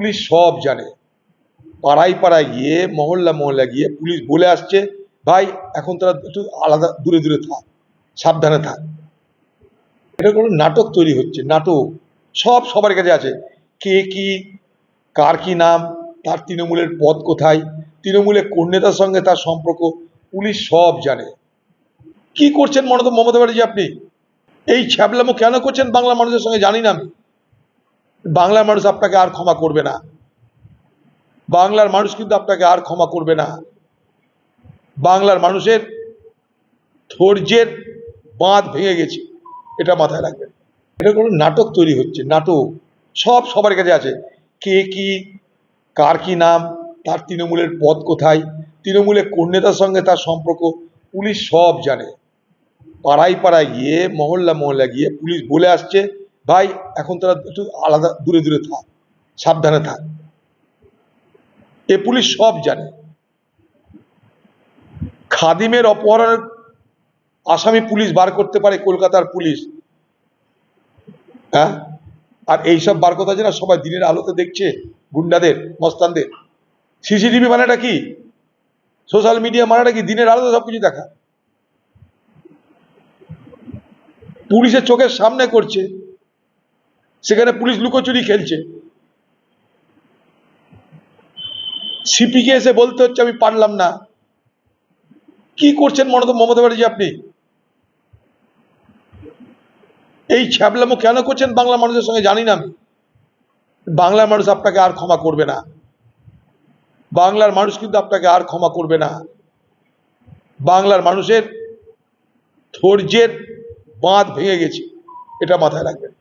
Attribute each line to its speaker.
Speaker 1: Police সব জানে। পাড়ায় পাড়ায় গিয়ে, মহল্লা মহল্লা গিয়ে পুলিশ বলে আসছে, ভাই, এখন তারা একটু আলাদা, দূরে দূরে থাক, সাবধানে থাক। এটা কোনো নাটক তৈরি হচ্ছে, নাটক। সব সবার কাছে আছে। কে কি, কার কি নাম, তার তৃণমূলের পদ কোথায়, তৃণমূলের কোন নেতার সঙ্গে তার সম্পর্ক, পুলিশ সব জানে। কি করছেন মমতা মমতা ব্যানার্জি আপনি? এই ছ্যাবলামো কেন করছেন বাংলা মানুষের সঙ্গে জানি না আমি। বাংলার মানুষ আপনাকে আর ক্ষমা করবে না। বাংলার মানুষ কিন্তু আপনাকে আর ক্ষমা করবে না। বাংলার মানুষের ধৈর্যের বাঁধ ভেঙে গেছে। এটা মাথায় রাখবেন। এটা কোনো নাটক তৈরি হচ্ছে, নাটক। সব সবার কাছে আছে। কে কি, কার কি নাম, তার তৃণমূলের পদ কোথায়, তৃণমূলের কোন নেতার সঙ্গে তার সম্পর্ক, পুলিশ সব জানে। পাড়ায় পাড়ায় গিয়ে, মহল্লা মহল্লা গিয়ে পুলিশ বলে আসছে ভাই, এখন তারা একটু আলাদা, দূরে দূরে থাক, সাবধানে থাক। এ পুলিশ সব জানে। খাদিমের অপহরণের আসামি পুলিশ বার করতে পারে কলকাতার পুলিশ। হ্যাঁ? আর এইসব বার কথা যে না, সবাই দিনের আলোতে দেখছে গুন্ডাদের, মস্তানদের। সিসিটিভি মানেটা কি? সোশ্যাল মিডিয়া মানেটা কি? দিনের আলোতে সবকিছু দেখা। পুলিশের চোখের সামনে করছে। সেখানে পুলিশ লুকোচুরি খেলছে। সিপিকে এসে বলতে হচ্ছে, আমি পারলাম না। কি করছেন মমতা মমতা ব্যানার্জি আপনি? এই ছ্যাবলামো কেন করছেন বাংলা মানুষের সঙ্গে জানি না আমি। বাংলার মানুষ আপনাকে আর ক্ষমা করবে না। বাংলার মানুষ কিন্তু আপনাকে আর ক্ষমা করবে না। বাংলার মানুষের ধৈর্যের বাঁধ ভেঙে গেছে। এটা মাথায় রাখবেন।